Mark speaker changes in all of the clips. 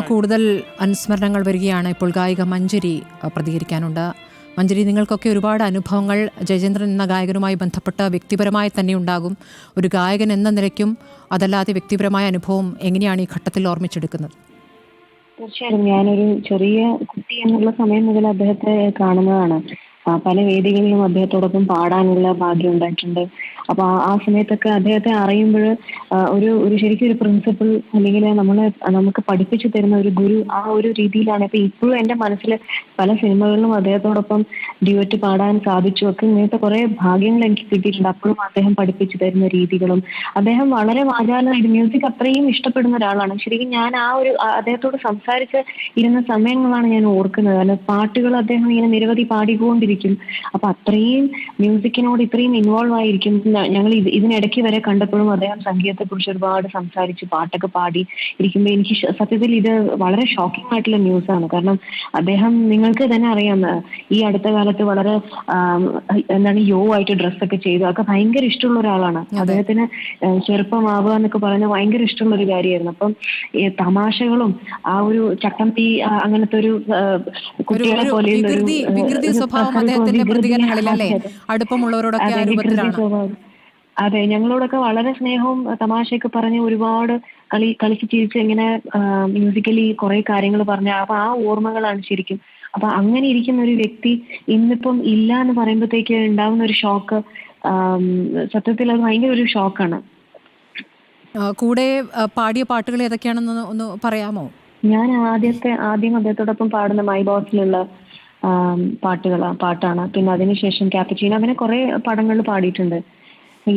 Speaker 1: കൂടുതൽ അനുസ്മരണങ്ങൾ വരികയാണ് ഇപ്പോൾ ഗായിക മഞ്ജരി പ്രതികരിക്കാനുണ്ട്. മഞ്ജരി നിങ്ങൾക്കൊക്കെ ഒരുപാട് അനുഭവങ്ങൾ ജയചന്ദ്രൻ എന്ന ഗായകനുമായി ബന്ധപ്പെട്ട് വ്യക്തിപരമായി തന്നെ ഉണ്ടാകും. ഒരു ഗായകൻ എന്ന നിലയ്ക്കും അതല്ലാതെ വ്യക്തിപരമായ അനുഭവം എങ്ങനെയാണ് ഈ ഘട്ടത്തിൽ ഓർമ്മിച്ചെടുക്കുന്നത്?
Speaker 2: തീർച്ചയായും ഞാനൊരു ചെറിയ കുട്ടി എന്നുള്ള സമയം മുതൽ അദ്ദേഹത്തെ കാണുന്നതാണ്. പല വേദികളിലും അദ്ദേഹത്തോടൊപ്പം പാടാനുള്ള ഭാഗ്യം ഉണ്ടായിട്ടുണ്ട്. അപ്പൊ ആ- സമയത്തൊക്കെ അദ്ദേഹത്തെ അറിയുമ്പോൾ ഒരു ഒരു ശരിക്കും ഒരു പ്രിൻസിപ്പിൾ അല്ലെങ്കിൽ നമ്മളെ നമുക്ക് പഠിപ്പിച്ചു തരുന്ന ഒരു ഗുരു ആ ഒരു രീതിയിലാണ്. ഇപ്പൊ ഇപ്പോഴും എന്റെ മനസ്സിൽ പല സിനിമകളിലും അദ്ദേഹത്തോടൊപ്പം ഡ്യൂറ്റ് പാടാൻ സാധിച്ചു. ഒക്കെ ഇങ്ങനത്തെ കുറെ ഭാഗ്യങ്ങൾ എനിക്ക് കിട്ടിയിട്ടുണ്ട്. അപ്പോഴും അദ്ദേഹം പഠിപ്പിച്ചു തരുന്ന രീതികളും. അദ്ദേഹം വളരെ വാചാലമായിട്ട് മ്യൂസിക് അത്രയും ഇഷ്ടപ്പെടുന്ന ഒരാളാണ്. ശരിക്കും ഞാൻ ആ ഒരു അദ്ദേഹത്തോട് സംസാരിച്ച് ഇരുന്ന സമയങ്ങളാണ് ഞാൻ ഓർക്കുന്നത്. കാരണം പാട്ടുകൾ അദ്ദേഹം ഇങ്ങനെ നിരവധി പാടിക്കൊണ്ടിരിക്കും. അപ്പൊ അത്രയും മ്യൂസിക്കിനോട് ഇത്രയും ഇൻവോൾവ് ആയിരിക്കും. ഞങ്ങൾ ഇത് ഇതിനിടയ്ക്ക് വരെ കണ്ടപ്പോഴും അദ്ദേഹം സംഗീതത്തെ കുറിച്ച് ഒരുപാട് സംസാരിച്ച് പാട്ടൊക്കെ പാടി ഇരിക്കുമ്പോൾ എനിക്ക് സത്യത്തിൽ ഇത് വളരെ ഷോക്കിംഗ് ആയിട്ടുള്ള ന്യൂസ് ആണ്. കാരണം അദ്ദേഹം നിങ്ങൾക്ക് തന്നെ അറിയാം ഈ അടുത്ത കാലത്ത് വളരെ എന്താണ് യോ ആയിട്ട് ഡ്രസ്സൊക്കെ ചെയ്തു. അതൊക്കെ ഭയങ്കര ഇഷ്ടമുള്ള ഒരാളാണ്. അദ്ദേഹത്തിന് ചെറുപ്പമാവുക എന്നൊക്കെ പറയുന്നത് ഭയങ്കര ഇഷ്ടമുള്ള ഒരു കാര്യമായിരുന്നു. അപ്പം ഈ തമാശകളും ആ ഒരു ചട്ടമ്പി അങ്ങനത്തെ ഒരു കുട്ടികളെ പോലെയുള്ള ഒരു,
Speaker 1: സ്വഭാവം അദ്ദേഹത്തിന്റെ പ്രതികരണങ്ങളിൽ അല്ലേ. അടുപ്പമുള്ളവരോടൊക്കെ രൂപത്തിലാണ്.
Speaker 2: അതെ ഞങ്ങളോടൊക്കെ വളരെ സ്നേഹവും തമാശയൊക്കെ പറഞ്ഞ് ഒരുപാട് കളി കളിച്ച് ചിരിച്ച് ഇങ്ങനെ മ്യൂസിക്കലി കുറെ കാര്യങ്ങൾ പറഞ്ഞ. അപ്പൊ ആ ഓർമ്മകളാണ് ശരിക്കും. അപ്പൊ അങ്ങനെ ഇരിക്കുന്ന ഒരു വ്യക്തി ഇന്നിപ്പം ഇല്ല എന്ന് പറയുമ്പോഴത്തേക്ക് ഉണ്ടാവുന്ന ഒരു ഷോക്ക് സത്യത്തിൽ അത് ഭയങ്കര ഒരു ഷോക്കാണ്
Speaker 1: കൂടെ പാടിയ പാട്ടുകൾ ഏതൊക്കെയാണെന്ന് ഒന്ന് പറയാമോ?
Speaker 2: ഞാൻ ആദ്യത്തെ ആദ്യം അദ്ദേഹത്തോടൊപ്പം പാടുന്ന മൈ ബോസിലുള്ള പാട്ടുകളാ പാട്ടാണ്. പിന്നെ അതിനുശേഷം ക്യാപ്പച്ചീന അങ്ങനെ കുറെ പടങ്ങൾ പാടിയിട്ടുണ്ട്.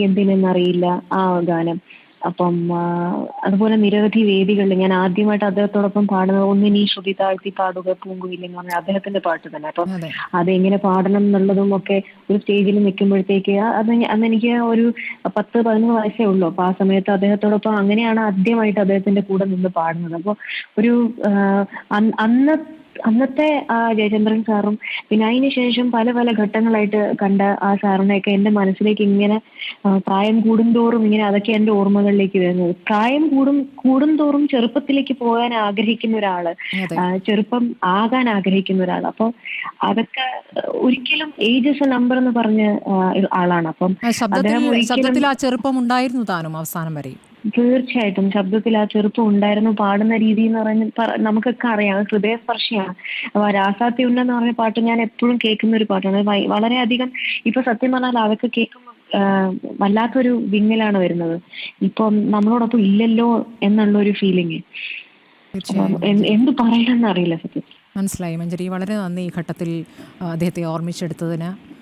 Speaker 2: എന്തിനെന്നറിയില്ല ആ ഗാനം. അപ്പം അതുപോലെ നിരവധി വേദികളിൽ ഞാൻ ആദ്യമായിട്ട് അദ്ദേഹത്തോടൊപ്പം പാടുന്നത് ഒന്നിനി ശ്രുതി താഴ്ത്തി പാടുക പൂങ്കുവില്ലെന്ന് പറഞ്ഞ അദ്ദേഹത്തിന്റെ പാട്ട് തന്നെ. അപ്പം അതെങ്ങനെ പാടണം എന്നുള്ളതും ഒക്കെ ഒരു സ്റ്റേജിൽ നിൽക്കുമ്പോഴത്തേക്ക് അത് അന്നെനിക്ക് അന്ന് എനിക്ക് ഒരു പത്ത് പതിനൊന്ന് വയസ്സേ ഉള്ളൂ. അപ്പൊ ആ സമയത്ത് അദ്ദേഹത്തോടൊപ്പം അങ്ങനെയാണ് ആദ്യമായിട്ട് അദ്ദേഹത്തിന്റെ കൂടെ നിന്ന് പാടുന്നത്. അപ്പോൾ ഒരു അന്ന് അന്നത്തെ ആ ജയചന്ദ്രൻ സാറും പിന്നെ അതിന് ശേഷം പല പല ഘട്ടങ്ങളായിട്ട് കണ്ട ആ സാറിനെയൊക്കെ എന്റെ മനസ്സിലേക്ക് ഇങ്ങനെ പ്രായം കൂടുന്തോറും ഇങ്ങനെ അതൊക്കെ എന്റെ ഓർമ്മകളിലേക്ക് വരുന്നത്. പ്രായം കൂടും കൂടുന്തോറും ചെറുപ്പത്തിലേക്ക് പോകാൻ ആഗ്രഹിക്കുന്ന ഒരാൾ ചെറുപ്പം ആകാൻ ആഗ്രഹിക്കുന്ന ഒരാൾ അപ്പോൾ അതൊക്കെ ഒരിക്കലും ഏജസ് നമ്പർ എന്ന് പറഞ്ഞ ആളാണ്. അപ്പം
Speaker 1: ശബ്ദത്തിൽ
Speaker 2: അദ്ദേഹം ഒരിക്കലും-
Speaker 1: ആ ചെറുപ്പം ഉണ്ടായിരുന്നു താനും അവസാനം വരെ.
Speaker 2: തീർച്ചയായിട്ടും ശബ്ദത്തിൽ ആ ചെറുപ്പം ഉണ്ടായിരുന്നു പാടുന്ന രീതി എന്ന് പറഞ്ഞ പറ- നമുക്കൊക്കെ അറിയാം. അത് ഹൃദയസ്പർശിയാണ്. അപ്പൊ രാസാത്തി എന്ന് പറഞ്ഞ പാട്ട് ഞാൻ എപ്പോഴും കേൾക്കുന്ന ഒരു പാട്ടാണ്. വളരെയധികം ഇപ്പൊ സത്യം പറഞ്ഞാൽ അതൊക്കെ കേൾക്കുമ്പോൾ വല്ലാത്തൊരു വിങ്ങലാണ് വരുന്നത്. ഇപ്പം നമ്മളോടൊപ്പം ഇല്ലല്ലോ എന്നുള്ള ഒരു ഫീലിംഗ് എന്ത് പറയണമെന്ന് അറിയില്ല സത്യം.
Speaker 1: മനസ്സിലായി. മഞ്ജരി വളരെ നന്ദി ഈ ഘട്ടത്തിൽ അദ്ദേഹത്തെ ഓർമ്മിച്ചെടുത്തതിന്.